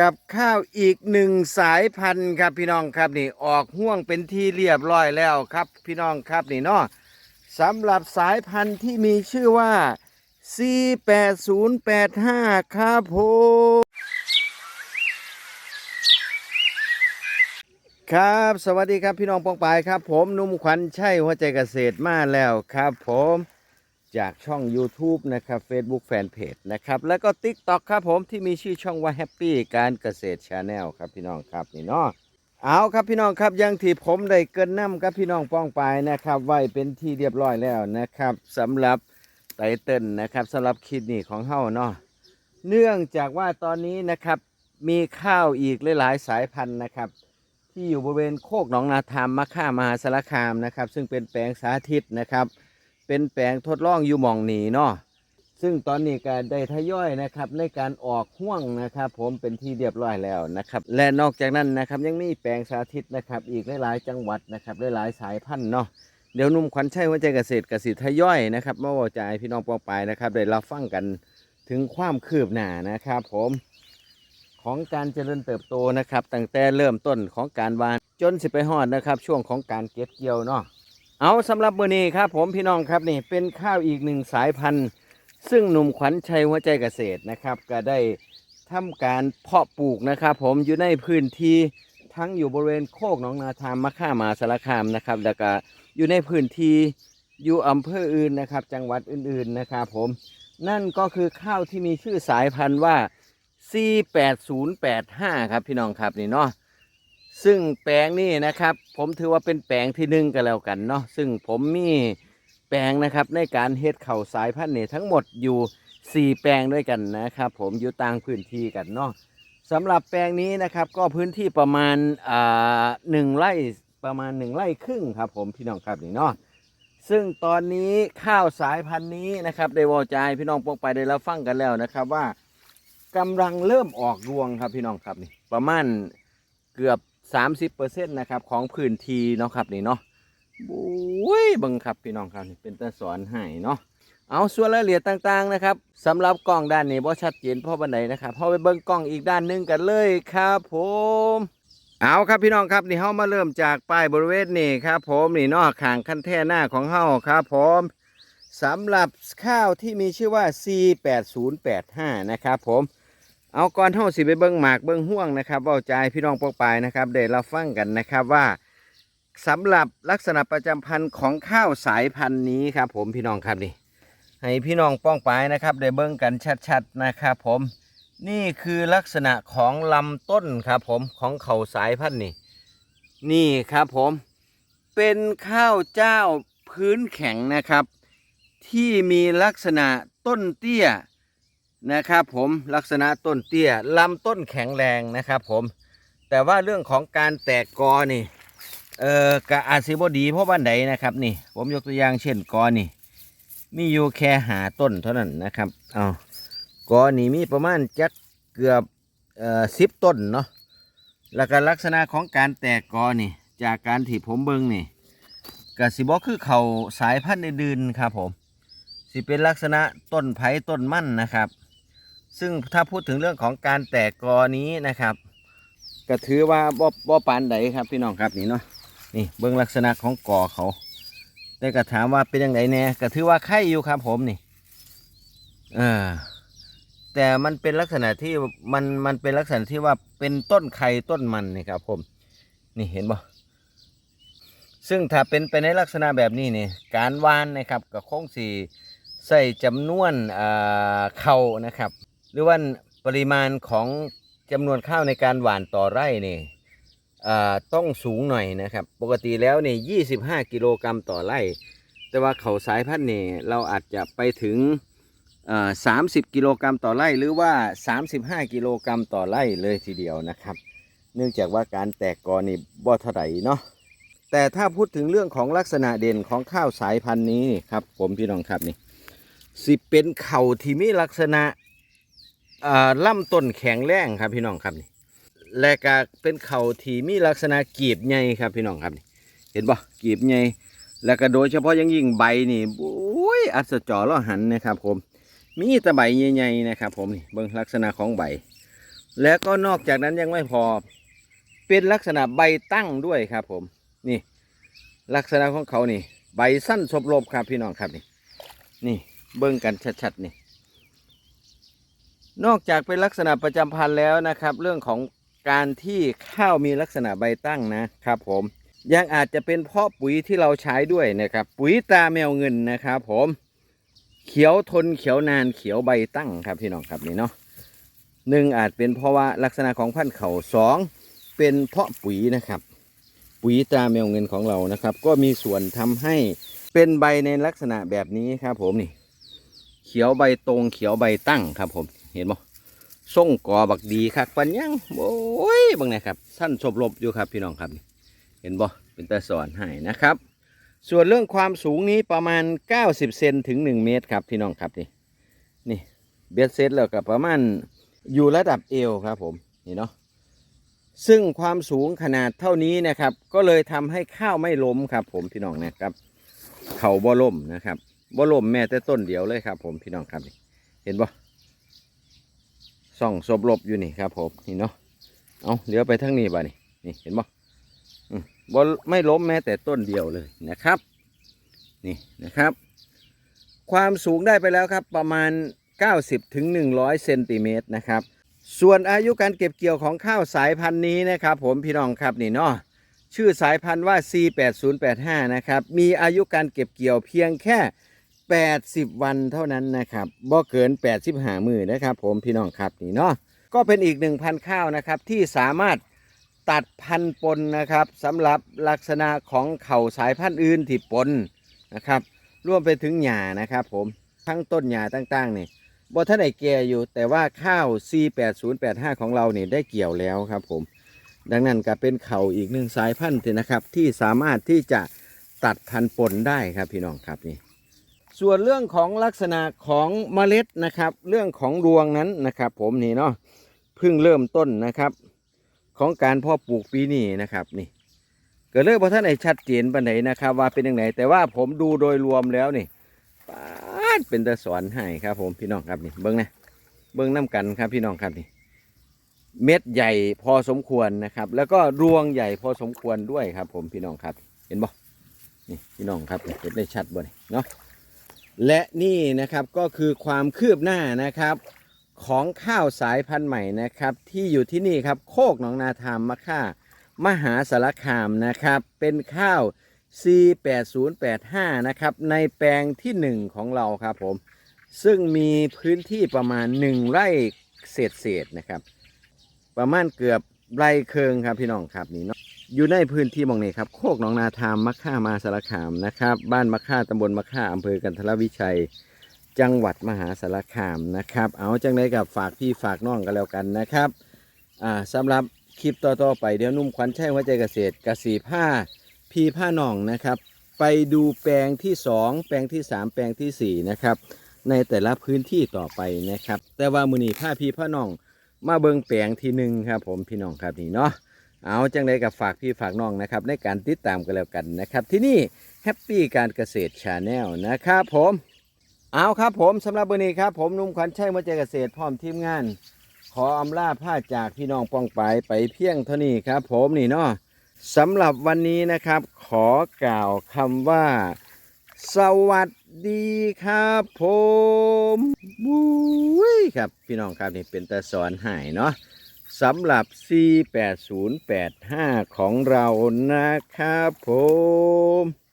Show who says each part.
Speaker 1: กับข้าวอีกหนึ่งสายพันธุ์ครับพี่น้องครับนี่ออกห่วงเป็นที่เรียบร้อยแล้วครับพี่น้องครับนี่เนาะสำหรับสายพันธุ์ที่มีชื่อว่า C8085 ครับผมครับ สวัสดีครับพี่น้องปองปายครับ ผมนุ่มขวัญชัยหัวใจเกษตรมาแล้วครับผม จากช่อง YouTube นะครับ Facebook Fanpage นะครับ แล้วก็ TikTok ครับผมที่มีชื่อช่องว่า Happy การเกษตร Channel ครับพี่น้องครับนี่เนาะเอาครับพี่น้องครับยังที่ผมได้เกินน้ำกับพี่น้องป้องไปนะครับไว้เป็นที่เรียบร้อยแล้วนะครับสำหรับไตเติลนะครับสำหรับคลิปนี้ของเฮาเนาะเนื่องจากว่าตอนนี้นะครับมีข้าวอีกหลายๆสายพันธุ์นะครับ ที่อยู่บริเวณโคกหนองนาธรรมมะค่ามหาสารคามนะครับ ซึ่งเป็นแปลงสาธิตนะครับ เป็นแปลงทดลองอยู่หมองนีเนาะซึ่งตอนนี้ก็ได้ทยอยนะครับในการออกห่วงนะครับ ผมเป็นที่เรียบร้อยแล้วนะครับ และนอกจากนั้นนะครับยังมีแปลงสาธิตนะครับ อีกหลายๆจังหวัดนะครับหลายๆสายพันธุ์เนาะเดี๋ยวนุ่มขวัญชัยหัวใจเกษตรเกสิทยอยนะครับมาบอกใจพี่น้องปองปายนะครับได้รับฟังกันถึงความคืบหน้านะครับ ผมของการเจริญเติบโตนะครับตั้งแต่เริ่มต้นของการวานจนสิไปฮอดนะครับ ช่วงของการเก็บเกี่ยวเนาะ เอาสำหรับมือนี้ครับผมพี่น้องครับนี่เป็นข้าวอีกหนึ่งสายพันธุ์ ซึ่งหนุ่มขวัญชัยหัวใจเกษตรนะครับ ก็ได้ทำการเพาะปลูกนะครับ ผมอยู่ในพื้นที่ทั้งอยู่บริเวณโคกหนองนาทามมะข่ามาสารคามนะครับแล้วก็อยู่ในพื้นที่อยู่อำเภออื่นนะครับ จังหวัดอื่นๆนะครับผมนั่นก็คือข้าวที่มีชื่อสายพันธุ์ว่า C8085 ครับพี่น้องครับนี่เนาะ ซึ่งแปลงนี่นะครับ ผมถือว่าเป็นแปลงที่หนึ่งกันแล้วกันเนาะซึ่งผมมีแปลงนะครับในการเฮ็ดเข่าวสายพันธุ์เนี่ทั้งหมดอยู่ 4 แปลงด้วยกันนะครับ ผมอยู่ต่างพื้นที่กันเนาะสำหรับแปลงนี้นะครับก็พื้นที่ประมาณอ่าหนึ่งไร่ประมาณหนึ่งไร่ครึ่งครับ ผมพี่น้องครับนี่เนาะซึ่งตอนนี้ข้าวสายพันธุ์นี้นะครับได้วอจพี่น้องปองไปได้รับฟังกันแล้วนะครับว่ากำลังเริ่มออกรวงครับพี่น้องครับนี่ประมาณเกือบ 30%นะครับของพื้นที่เนาะครับนี่เนาะบุ้ยบังครับพี่น้องครับนี่เป็นตาสอนให้เนาะเอาส่วนรายละเอียดต่างๆนะครับสำหรับกล้องด้านนี้บ่ชัดเจนเพราะบันไดนะครับเพราไปเบิ่งกล้องอีกด้านหนึงกันเลยครับผมเอาครับพี่น้องครับนี่เฮามาเริ่มจากป้ายบริเวณนี่ครับผมนี่เนาะขางคันแท่หน้าของเฮาครับผมสำหรับข้าวที่มีชื่อว่า C8085 นะครับผม เอาก่อนเท่าสิไปเบิ้งหมากเบิ้งห่วงนะครับเว่าใจพี่น้องปอกปายนะครับเดี๋ยวเราฟังกันนะครับว่าสำหรับลักษณะประจำพันธุ์ของข้าวสายพันธุ์นี้ครับ ผมพี่น้องครับนี่ให้พี่น้องป้องปายนะครับได้เบิ้งกันชัดๆนะครับผมนี่คือลักษณะของลำต้นครับผมของเขาสายพันธุ์นี่นี่ครับผมเป็นข้าวเจ้าพื้นแข็งนะครับ ที่มีลักษณะต้นเตี้ย นะครับผมลักษณะต้นเตี้ยลำต้นแข็งแรงนะครับผมแต่ว่าเรื่องของการแตกกอนี่เอ่อกะอาจสิบดีเพราะบ้านใดนนะครับนี่ ผมยกตัวอย่างเช่นกอนี่ มีอยู่แค่หาต้นเท่านั้นนะครับเอากอนี่มีประมาณจักเกือบเอ่อสิบต้นเนาะแล้วก็ลักษณะของการแตกกอนี่ จากการที่ผมเบิ่งนี่กะสิบอกคือเขาสายพันธุ์อื่นๆครับผมสิเป็นลักษณะต้นไผ่ต้นมั่นนะครับ ซึ่งถ้าพูดถึงเรื่องของการแตกกอนี้นะครับ ก็ถือว่าบ่บ่ปานใดครับพี่น้องครับนี่เนาะนี่เบื้องลักษณะของกอเขาแต่ก็ถามว่าเป็นยังไงแน่ก็ถือว่าไข่อยู่ครับผมนี่เออแต่มันเป็นลักษณะที่มันมันเป็นลักษณะที่ว่าเป็นต้นไข่ต้นมันนี่ครับผม นี่เห็นบ่ซึ่งถ้าเป็นไปในลักษณะแบบนี้นี่การวานนะครับก็คงสี่ใส่จำนวนอ่าเข่านะครับ หรือว่าปริมาณของจำนวนข้าวในการหว่านต่อไร่นี่อ่าต้องสูงหน่อยนะครับ ปกติแล้วนี่25กิโลกรัมต่อไร่ แต่ว่าเขาสายพันธุ์นี่เราอาจจะไปถึงอ่า30กิโลกรัมต่อไร่หรือว่า 35 กิโลกรัมต่อไร่เลยทีเดียวนะครับ เนื่องจากว่าการแตกกอนี่บ่เท่าไหร่เนาะแต่ถ้าพูดถึงเรื่องของลักษณะเด่นของข้าวสายพันธุ์นี้ครับผมพี่น้องครับนี่สิเป็นเข่าที่มีลักษณะ ล่ำต้นแข็งแรงครับพี่น้องครับนี่และก็เป็นเข่าที่มีลักษณะกีบใหญ่ครับพี่น้องครับนี่เห็นปะกีบใหญ่แล้วก็โดยเฉพาะยังยิ่งใบนี่โอ้ยอัศจรล้อหันนะครับผม มีแต่ใบใหญ่ๆนะครับ ผมนี่เบิ่งลักษณะของใบ แล้วก็นอกจากนั้นยังไม่พอ เป็นลักษณะใบตั้งด้วยครับ ผม นี่ ลักษณะของเขานี่ ใบสั้นสบลบครับพี่น้องครับนี่ นี่เบิ่งกันชัดๆนี่ นอกจากเป็นลักษณะประจำพันธุ์แล้วนะครับ เรื่องของการที่ข้าวมีลักษณะใบตั้งนะครับผมยังอาจจะเป็นเพราะปุ๋ยที่เราใช้ด้วยนะครับ ปุ๋ยตาแมวเงินนะครับผมเขียวทนเขียวนานเขียวใบตั้งครับพี่น้องครับนี่เนาะหนึ่งอาจเป็นเพราะว่าลักษณะของพันธุ์เขาสองเป็นเพราะปุ๋ยนะครับ ปุ๋ยตาแมวเงินของเรานะครับ ก็มีส่วนทำให้เป็นใบในลักษณะแบบนี้ครับผมนี่ เขียวใบตรงเขียวใบตั้งครับผม เห็นบ่ส่งกอบักดีคักปันยังโอ้ยบางนะครับท่านสบลบอยู่ครับพี่น้องครับนี่เห็นบ่เป็นตาสอนให้นะครับ ส่วนเรื่องความสูงนี้ประมาณ 90 เซนถึง 1 เมตรครับพี่น้องครับนี่นี่เบียดเซตแล้วก็ประมาณอยู่ระดับเอวครับผมนี่เนาะซึ่งความสูงขนาดเท่านี้นะครับ ก็เลยทำให้ข้าวไม่ล้มครับ ผมพี่น้องนะครับ เขาบ่ล่มนะครับบ่ล่มแม้แต่ต้นเดียวเลยครับ ผมพี่น้องครับนี่เห็นบ่ ส่องศพลบอยู่นี่ครับผมนี่เนาะเอาเดี๋ยวไปทางนี้บ่นี่นี่เห็นบ่อืมบไม่ล้มแม้แต่ต้นเดียวเลยนะครับ นี่นะครับ ความสูงได้ไปแล้วครับประมาณ 90ถึง100เซนติเมตรนะครับ ส่วนอายุการเก็บเกี่ยวของข้าวสายพันธุ์นี้นะครับผมพี่น้องครับนี่เนาะชื่อสายพันธุ์ว่า C8085 นะครับ มีอายุการเก็บเกี่ยวเพียงแค่ 80 วันเท่านั้นนะครับบ่เกิน 85 มือนะครับ ผมพี่น้องครับนี่เนาะก็เป็นอีกหนึ่งพันข้าวนะครับที่สามารถตัดพันปนนะครับสำหรับลักษณะของเข่าสายพันธุ์อื่นที่ปนนะครับรวมไปถึงหญ้านะครับ ผมทั้งต้นหญ้าต่างๆนี่บ่ท่านไหนแก่อยู่แต่ว่าข้าว C8085 ของเราเนี่ยได้เกี่ยวแล้วครับผม ดังนั้นก็เป็นเข่าอีกหนึ่งสายพันธุ์นะครับ ที่สามารถที่จะตัดพันปนได้ครับพี่น้องครับนี่ ส่วนเรื่องของลักษณะของเมล็ดนะครับ เรื่องของรวงนั้นนะครับ ผมนี่เนาะเพิ่งเริ่มต้นนะครับ ของการพาะปลูกปีนี้นะครับนี่ก็เลยพอท่านไหนชัดเจนปานไหนนะครับ ว่าเป็นยังไงแต่ว่าผมดูโดยรวมแล้วนี่ปาดเป็นตะสอนให้ครับ ผมพี่น้องครับนี่เบิ้งนะเบิ้งน้ำกันครับพี่น้องครับนี่เม็ดใหญ่พอสมควรนะครับ แล้วก็รวงใหญ่พอสมควรด้วยครับ ผมพี่น้องครับ เห็นบ่นี่พี่น้องครับเห็นได้ชัดบ่นี่เนาะ และนี่นะครับก็คือความคืบหน้านะครับของข้าวสายพันธุ์ใหม่นะครับ ที่อยู่ที่นี่ครับโคกหนองนาทามมะค่ามหาสารคามนะครับ เป็นข้าว C8085 นะครับ ในแปลงที่ 1 ของเราครับผม ซึ่งมีพื้นที่ประมาณ 1 ไร่เศษเศษๆนะครับ ประมาณเกือบไร่เคืองครับพี่น้องครับนี่เนาะ อยู่ในพื้นที่มองนี้ครับโคกหนองนาทามมะค่ามาสารคามนะครับ บ้านมะค่าตำบลมะค่าอำเภอกันทรวิชัย จังหวัดมหาสารคามนะครับ เอาจังไดกับฝากพี่ฝากน้องกันแล้วกันนะครับอ่าสำหรับคลิปต่อๆไปเดี๋ยวนุ่มขวัญแช่หัวใจเกษตรกสีผ้าพี่ผ้าน้องนะครับ ไปดูแปลงที่ 2 แปลงที่ 3 แปลงทีสี่ 4 นะครับ ในแต่ละพื้นที่ต่อไปนะครับ แต่ว่ามือนีผ้าพี่ผ้าน้อง มาเบิงแปลงที่หนึ่งครับผมพี่น้องครับนี่เนาะ เอาจังไดกับฝากพี่ฝากน้องนะครับ ในการติดตามกันแล้วกันนะครับ ที่นี่แฮปปี้การเกษตรชาแนลนะครับผมเอาครับผมสำหรับวันนี้ครับ ผมนุ่มขวัญชัยมวใจเกษตรพร้อมทีมงาน ขออำลาผ้าจากพี่น้องป้องไปไปเพียงเท่านี้ครับ ผมนี่เนาะสำหรับวันนี้นะครับ ขอกล่าวคำว่า สวัสดีครับผมบุ้ยครับ พี่น้องครับนี่เป็นตาสอนหายเนาะ สำหรับ C8085 ของเรานะครับผม